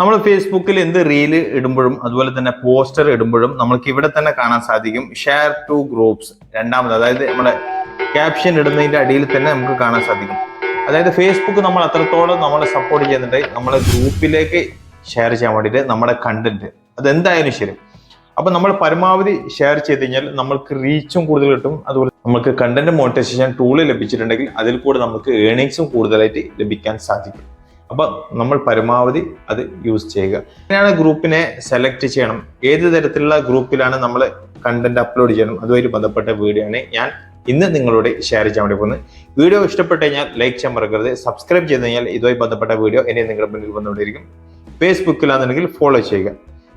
നമ്മൾ ഫേസ്ബുക്കിൽ എന്ത് റീൽ ഇടുമ്പോഴും അതുപോലെ തന്നെ പോസ്റ്റർ ഇടുമ്പോഴും നമുക്ക് ഇവിടെ തന്നെ കാണാൻ സാധിക്കും. ഷെയർ ടു ഗ്രൂപ്പ്സ് രണ്ടാമത് അതായത് നമ്മുടെ ക്യാപ്ഷൻ ഇടുന്നതിന്റെ അടിയിൽ തന്നെ നമുക്ക് കാണാൻ സാധിക്കും. അതായത് ഫേസ്ബുക്ക് നമ്മൾ അത്രത്തോളം നമ്മൾ സപ്പോർട്ട് ചെയ്യുന്നുണ്ട്. നമ്മളെ ഗ്രൂപ്പിലേക്ക് ഷെയർ ചെയ്യാൻ വേണ്ടിയിട്ട് നമ്മുടെ കണ്ടന്റ് അതെന്തായാലും ശരി. അപ്പൊ നമ്മൾ പരമാവധി ഷെയർ ചെയ്ത് കഴിഞ്ഞാൽ നമ്മൾക്ക് റീച്ചും കൂടുതൽ കിട്ടും. അതുപോലെ നമുക്ക് കണ്ടന്റ് മോണിറ്റൈസേഷൻ ടൂൾ ലഭിച്ചിട്ടുണ്ടെങ്കിൽ അതിൽ കൂടെ നമുക്ക് ഏണിങ്സും കൂടുതലായിട്ട് ലഭിക്കാൻ സാധിക്കും. അപ്പൊ നമ്മൾ പരമാവധി അത് യൂസ് ചെയ്യുക. അങ്ങനെയാണ് ഗ്രൂപ്പിനെ സെലക്ട് ചെയ്യണം. ഏത് തരത്തിലുള്ള ഗ്രൂപ്പിലാണ് നമ്മൾ കണ്ടന്റ് അപ്ലോഡ് ചെയ്യണം? അതുമായി ബന്ധപ്പെട്ട വീഡിയോ ആണ് ഞാൻ ഇന്ന് നിങ്ങളോട് ഷെയർ ചെയ്യാൻ വേണ്ടി പോകുന്നത്. വീഡിയോ ഇഷ്ടപ്പെട്ട് കഴിഞ്ഞാൽ ലൈക്ക് ചെയ്യാൻ മറക്കരുത്. സബ്സ്ക്രൈബ് ചെയ്ത് കഴിഞ്ഞാൽ ഇതുമായി ബന്ധപ്പെട്ട വീഡിയോ ഇനി നിങ്ങളുടെ മുന്നിൽ വന്നുകൊണ്ടിരിക്കും ഫേസ്ബുക്കിലാണെന്നുണ്ടെങ്കിൽ ഫോളോ ചെയ്യുക.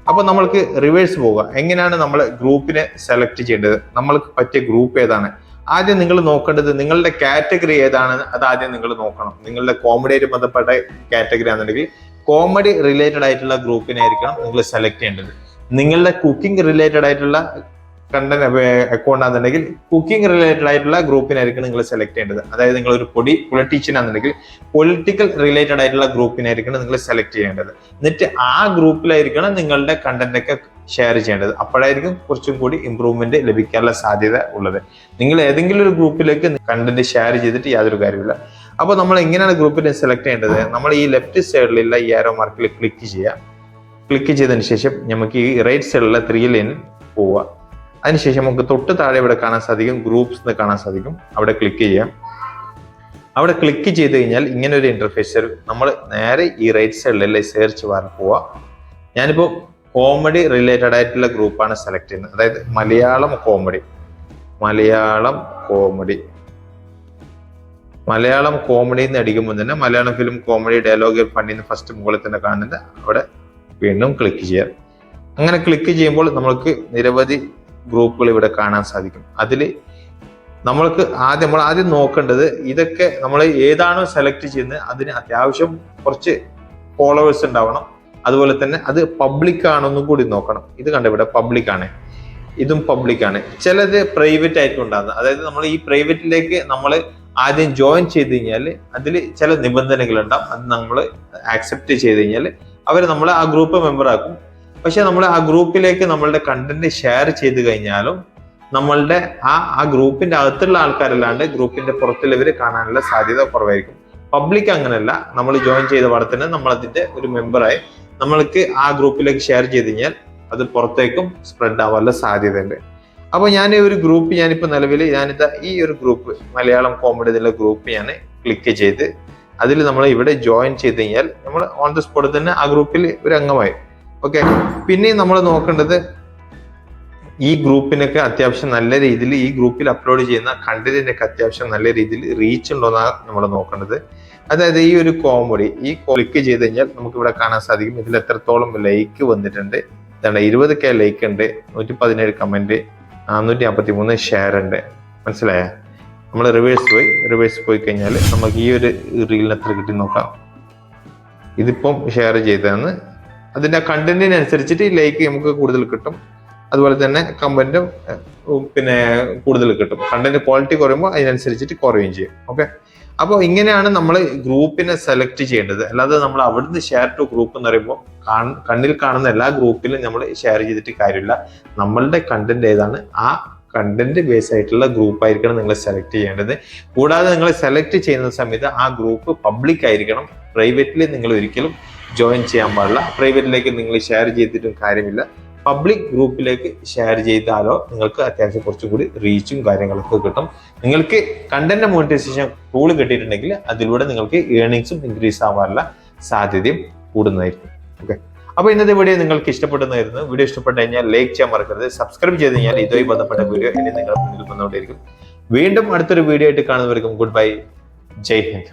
അപ്പോൾ നമ്മൾക്ക് റിവേഴ്സ് പോവുക. എങ്ങനെയാണ് നമ്മൾ ഗ്രൂപ്പിനെ സെലക്ട് ചെയ്യേണ്ടത്? നമ്മൾക്ക് പറ്റിയ ഗ്രൂപ്പ് ഏതാണ്? ആദ്യം നിങ്ങൾ നോക്കേണ്ടത് നിങ്ങളുടെ കാറ്റഗറി ഏതാണ്? അത് ആദ്യം നിങ്ങൾ നോക്കണം. നിങ്ങളുടെ കോമഡിയായിട്ട് ബന്ധപ്പെട്ട കാറ്റഗറി ആണെന്നുണ്ടെങ്കിൽ കോമഡി റിലേറ്റഡ് ആയിട്ടുള്ള ഗ്രൂപ്പിനായിരിക്കണം നിങ്ങൾ സെലക്ട് ചെയ്യേണ്ടത്. നിങ്ങളുടെ കുക്കിംഗ് റിലേറ്റഡ് ആയിട്ടുള്ള കണ്ടന്റ് അക്കൗണ്ട് ആണെന്നുണ്ടെങ്കിൽ കുക്കിംഗ് റിലേറ്റഡ് ആയിട്ടുള്ള ഗ്രൂപ്പിനായിരിക്കും നിങ്ങൾ സെലക്ട് ചെയ്യേണ്ടത്. അതായത് നിങ്ങൾ ഒരു പൊടി പൊളിറ്റീഷ്യൻ ആണെന്നുണ്ടെങ്കിൽ പൊളിറ്റിക്കൽ റിലേറ്റഡ് ആയിട്ടുള്ള ഗ്രൂപ്പിനായിരിക്കണം നിങ്ങൾ സെലക്ട് ചെയ്യേണ്ടത്. എന്നിട്ട് ആ ഗ്രൂപ്പിലായിരിക്കണം നിങ്ങളുടെ കണ്ടന്റ് ഒക്കെ ഷെയർ ചെയ്യേണ്ടത്. അപ്പോഴായിരിക്കും കുറച്ചും കൂടി ഇമ്പ്രൂവ്മെന്റ് ലഭിക്കാനുള്ള സാധ്യത ഉള്ളത്. നിങ്ങൾ ഏതെങ്കിലും ഒരു ഗ്രൂപ്പിലേക്ക് കണ്ടന്റ് ഷെയർ ചെയ്തിട്ട് യാതൊരു കാര്യമില്ല അപ്പോൾ നമ്മൾ എങ്ങനെയാണ് ഗ്രൂപ്പിനെ സെലക്ട് ചെയ്യേണ്ടത്? നമ്മൾ ഈ ലെഫ്റ്റ് സൈഡിലുള്ള ഈ ആരോ മാർക്കിൽ ക്ലിക്ക് ചെയ്യുക. ക്ലിക്ക് ചെയ്തതിന് ശേഷം നമുക്ക് ഈ റൈറ്റ് സൈഡിലുള്ള ത്രീ ലൈനിൽ പോവുക. അതിനുശേഷം നമുക്ക് തൊട്ട് താഴെ ഇവിടെ കാണാൻ സാധിക്കും ഗ്രൂപ്പ്സ് എന്ന് കാണാൻ സാധിക്കും. അവിടെ ക്ലിക്ക് ചെയ്യാം. അവിടെ ക്ലിക്ക് ചെയ്ത് കഴിഞ്ഞാൽ ഇങ്ങനെ ഒരു ഇന്റർഫേസ് നമ്മൾ നേരെ ഈ റൈറ്റ് സൈഡിലെ സെർച്ച് ബാറിൽ പോവുക ഞാനിപ്പോൾ കോമഡി റിലേറ്റഡ് ആയിട്ടുള്ള ഗ്രൂപ്പാണ് സെലക്ട് ചെയ്യുന്നത്. അതായത് Malayalam comedy Malayalam comedy Malayalam comedy എന്ന് അടിക്കുമ്പോൾ തന്നെ മലയാളം ഫിലിം കോമഡി ഡയലോഗ് ഫണ്ടിന്ന് ഫസ്റ്റ് മുകളിൽ തന്നെ കാണുന്നത്. അവിടെ വീണ്ടും ക്ലിക്ക് ചെയ്യാം. അങ്ങനെ ക്ലിക്ക് ചെയ്യുമ്പോൾ നമ്മൾക്ക് നിരവധി ഗ്രൂപ്പുകൾ ഇവിടെ കാണാൻ സാധിക്കും. അതിൽ നമ്മൾക്ക് ആദ്യം നമ്മൾ ആദ്യം നോക്കേണ്ടത് ഇതൊക്കെ നമ്മൾ ഏതാണോ സെലക്ട് ചെയ്യുന്നത് അതിന് അത്യാവശ്യം കുറച്ച് ഫോളോവേഴ്സ് ഉണ്ടാവണം. അതുപോലെ തന്നെ അത് പബ്ലിക് ആണെന്നും കൂടി നോക്കണം. ഇത് കണ്ട ഇവിടെ പബ്ലിക് ആണ്. ഇതും പബ്ലിക് ആണ്. ചിലത് പ്രൈവറ്റ് ആയിട്ടും ഉണ്ടാകുന്നത് അതായത് നമ്മൾ ഈ പ്രൈവറ്റിലേക്ക് നമ്മൾ ആദ്യം ജോയിൻ ചെയ്ത് കഴിഞ്ഞാൽ അതിൽ ചില നിബന്ധനകൾ ഉണ്ടാവും അത് നമ്മൾ ആക്സെപ്റ്റ് ചെയ്ത് കഴിഞ്ഞാൽ അവർ നമ്മൾ ആ ഗ്രൂപ്പ് മെമ്പർ ആക്കും. പക്ഷെ നമ്മൾ ആ ഗ്രൂപ്പിലേക്ക് നമ്മളുടെ കണ്ടന്റ് ഷെയർ ചെയ്ത് കഴിഞ്ഞാലും നമ്മളുടെ ആ ആ ഗ്രൂപ്പിന്റെ അകത്തുള്ള ആൾക്കാരല്ലാണ്ട് ഗ്രൂപ്പിന്റെ പുറത്തുള്ളവർ കാണാനുള്ള സാധ്യത കുറവായിരിക്കും. പബ്ലിക് അങ്ങനെയല്ല നമ്മൾ ജോയിൻ ചെയ്ത പാടെ തന്നെ നമ്മൾ അതിന്റെ ഒരു മെമ്പറായി നമ്മൾക്ക് ആ ഗ്രൂപ്പിലേക്ക് ഷെയർ ചെയ്ത് കഴിഞ്ഞാൽ അത് പുറത്തേക്കും സ്പ്രെഡ് ആവാനുള്ള സാധ്യതയുണ്ട്. അപ്പൊ ഞാൻ ഒരു ഗ്രൂപ്പ് ഞാനിപ്പോ നിലവിൽ ഞാനിതാ ഈ ഒരു ഗ്രൂപ്പ് മലയാളം കോമഡി എന്നുള്ള ഗ്രൂപ്പ് ഞാൻ ക്ലിക്ക് ചെയ്ത് അതിൽ നമ്മൾ ഇവിടെ ജോയിൻ ചെയ്ത് കഴിഞ്ഞാൽ നമ്മൾ ഓൺ ദ സ്പോട്ടിൽ തന്നെ ആ ഗ്രൂപ്പിൽ ഒരു അംഗമായി. ഓക്കെ പിന്നെ നമ്മൾ നോക്കേണ്ടത് ഈ ഗ്രൂപ്പിനൊക്കെ അത്യാവശ്യം നല്ല രീതിയിൽ ഈ ഗ്രൂപ്പിൽ അപ്ലോഡ് ചെയ്യുന്ന കണ്ടന്റിനൊക്കെ അത്യാവശ്യം നല്ല രീതിയിൽ റീച്ച് ഉണ്ടോന്നാണ് നമ്മൾ നോക്കേണ്ടത്. അതായത് ഈ ഒരു കോമഡി ഈ ക്ലിക്ക് ചെയ്ത് കഴിഞ്ഞാൽ നമുക്ക് ഇവിടെ കാണാൻ സാധിക്കും. ഇതിൽ എത്രത്തോളം ലൈക്ക് വന്നിട്ടുണ്ട്. ഇതാണ് ഇരുപത് കെ ലൈക്ക് ഉണ്ട് നൂറ്റി പതിനേഴ് കമന്റ് നാനൂറ്റി അമ്പത്തി മൂന്ന് ഷെയർ ഉണ്ട്. മനസ്സിലായ? നമ്മൾ റിവേഴ്സ് പോയി റിവേഴ്സ് പോയി കഴിഞ്ഞാൽ നമുക്ക് ഈ ഒരു റീലിന് എത്ര കിട്ടി നോക്കാം. ഇതിപ്പം ഷെയർ ചെയ്തതെന്ന് അതിന്റെ കണ്ടന്റിനനുസരിച്ചിട്ട് ലൈക്ക് നമുക്ക് കൂടുതൽ കിട്ടും. അതുപോലെ തന്നെ കമന്റും പിന്നെ കൂടുതൽ കിട്ടും. കണ്ടന്റ് ക്വാളിറ്റി കുറയുമ്പോൾ അതിനനുസരിച്ചിട്ട് കുറയുകയും ചെയ്യും. ഓക്കെ അപ്പോൾ ഇങ്ങനെയാണ് നമ്മൾ ഗ്രൂപ്പിനെ സെലക്ട് ചെയ്യേണ്ടത്. അല്ലാതെ നമ്മൾ അവിടുന്ന് ഷെയർ ടു ഗ്രൂപ്പ് എന്ന് പറയുമ്പോൾ കണ്ണിൽ കാണുന്ന എല്ലാ ഗ്രൂപ്പിലും നമ്മൾ ഷെയർ ചെയ്തിട്ട് കാര്യമില്ല. നമ്മളുടെ കണ്ടന്റ് ഏതാണ്? ആ കണ്ടന്റ് ബേസ് ആയിട്ടുള്ള ഗ്രൂപ്പ് ആയിരിക്കണം നിങ്ങൾ സെലക്ട് ചെയ്യേണ്ടത്. കൂടാതെ നിങ്ങൾ സെലക്ട് ചെയ്യുന്ന സമയത്ത് ആ ഗ്രൂപ്പ് പബ്ലിക് ആയിരിക്കണം. പ്രൈവറ്റിൽ നിങ്ങൾ ഒരിക്കലും ജോയിൻ ചെയ്യാൻ പാടില്ല. പ്രൈവറ്റിലേക്ക് നിങ്ങൾ ഷെയർ ചെയ്തിട്ടും കാര്യമില്ല. പബ്ലിക് ഗ്രൂപ്പിലേക്ക് ഷെയർ ചെയ്താലോ നിങ്ങൾക്ക് അത്യാവശ്യം കുറച്ചും കൂടി റീച്ചും കാര്യങ്ങളൊക്കെ കിട്ടും. നിങ്ങൾക്ക് കണ്ടന്റ് മോണിറ്റൈസേഷൻ ടൂൾ കിട്ടിയിട്ടുണ്ടെങ്കിൽ അതിലൂടെ നിങ്ങൾക്ക് ഏണിങ്സും ഇൻക്രീസ് ആവാനുള്ള സാധ്യതയും കൂടുന്നതായിരിക്കും. ഓക്കെ അപ്പൊ ഇന്നത്തെ വീഡിയോ നിങ്ങൾക്ക് ഇഷ്ടപ്പെടുന്നതായിരുന്നു വീഡിയോ ഇഷ്ടപ്പെട്ട് കഴിഞ്ഞാൽ ലൈക്ക് ചെയ്യാൻ മറക്കരുത്. സബ്സ്ക്രൈബ് ചെയ്ത് കഴിഞ്ഞാൽ ഇതുമായി ബന്ധപ്പെട്ട വീഡിയോ ഇനി നിങ്ങളുടെ മുന്നിൽ വന്നുകൊണ്ടിരിക്കും വീണ്ടും അടുത്തൊരു വീഡിയോ ആയിട്ട് കാണുന്നവർക്കും ഗുഡ് ബൈ ജയ് ഹിന്ദ്.